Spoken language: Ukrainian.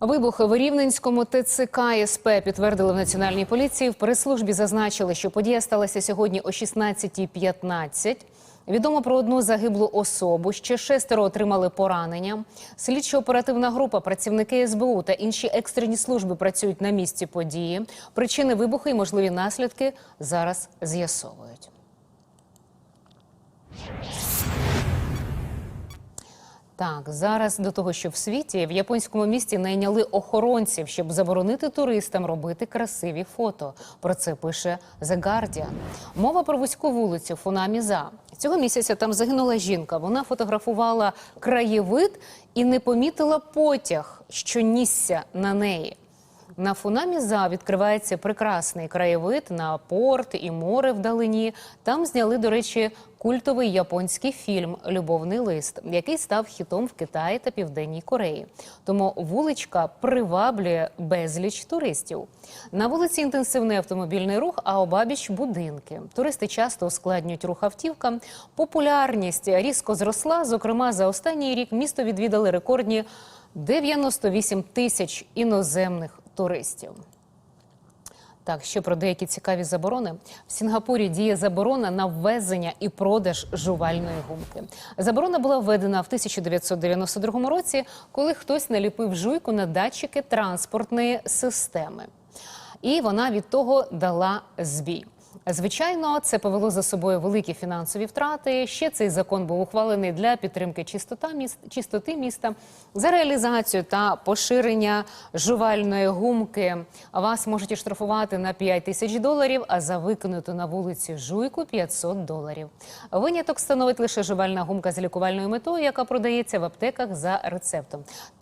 Вибух в Рівненському ТЦК СП підтвердили в національній поліції. В прес-службі зазначили, що подія сталася сьогодні о 16.15. Відомо про одну загиблу особу. Ще шестеро отримали поранення. Слідчо-оперативна група, працівники СБУ та інші екстрені служби працюють на місці події. Причини вибуху і можливі наслідки зараз з'ясовують. Так, зараз до того, що в світі в японському місті найняли охоронців, щоб заборонити туристам робити красиві фото. Про це пише The Guardian. Мова про вузьку вулицю Фунаміза. Цього місяця там загинула жінка. Вона фотографувала краєвид і не помітила потяг, що нісся на неї. На Фунаміза відкривається прекрасний краєвид на порт і море вдалині. Там зняли, до речі, культовий японський фільм Любовний лист, який став хітом в Китаї та Південній Кореї. Тому вуличка приваблює безліч туристів. На вулиці інтенсивний автомобільний рух, а обабіч будинки. Туристи часто ускладнюють рух автівкам. Популярність різко зросла. Зокрема, за останній рік місто відвідали рекордні 98 тисяч іноземних туристів. Так, ще про деякі цікаві заборони. В Сінгапурі діє заборона на ввезення і продаж жувальної гумки. Заборона була введена в 1992 році, коли хтось наліпив жуйку на датчики транспортної системи. І вона від того дала збій. Звичайно, це повело за собою великі фінансові втрати. Ще цей закон був ухвалений для підтримки чистоти міста за реалізацію та поширення жувальної гумки. Вас можуть і штрафувати на 5 тисяч доларів, а за викинуту на вулиці жуйку 500 доларів. Виняток становить лише жувальна гумка з лікувальною метою, яка продається в аптеках за рецептом.